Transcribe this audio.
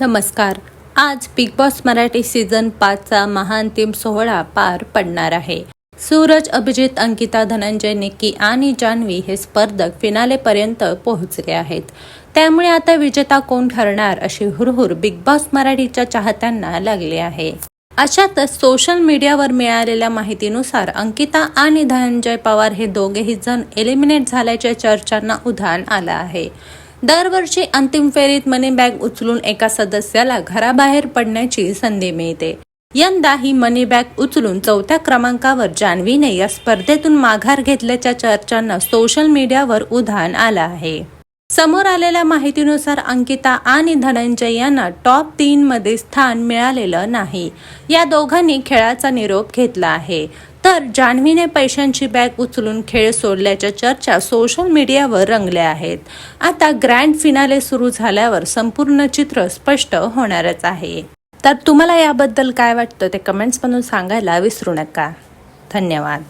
नमस्कार. आज big boss Marathi season पाचचा महाअंतिम सोहळा पार पडणार आहे. सूरज अभिजित अंकिता धनंजय निक्की आणि जान्हवी हे स्पर्धक फिनालेपर्यंत पोहोचले आहेत. त्यामुळे आता विजेता कोण ठरणार अशी हुरहुर बिग बॉस मराठीच्या चाहत्यांना लागली आहे. अशातच सोशल मीडियावर मिळालेल्या माहितीनुसार अंकिता आणि धनंजय पवार हे दोघेही जण एलिमिनेट झाल्याच्या चर्चांना उधाण आलं आहे. दरवर्षी अंतिम फेरीत मनी बॅग उचलून एका सदस्याला घराबाहेर पडण्याची संधी मिळते. यंदा ही मनी बॅग उचलून चौथ्या क्रमांकावर जान्हवीने या स्पर्धेतून माघार घेतल्याच्या चर्चांना सोशल मीडियावर उधाण आलं आहे. समोर आलेल्या माहितीनुसार अंकिता आणि धनंजय यांना टॉप तीन मध्ये स्थान मिळालेलं नाही. या दोघांनी खेळाचा निरोप घेतला आहे. तर जान्हवीने पैशांची बॅग उचलून खेळ सोडल्याच्या चर्चा सोशल मीडियावर रंगल्या आहेत. आता ग्रँड फिनाले सुरू झाल्यावर संपूर्ण चित्र स्पष्ट होणारच आहे. तर तुम्हाला याबद्दल काय वाटतं ते कमेंट्समधून सांगायला विसरू नका. धन्यवाद.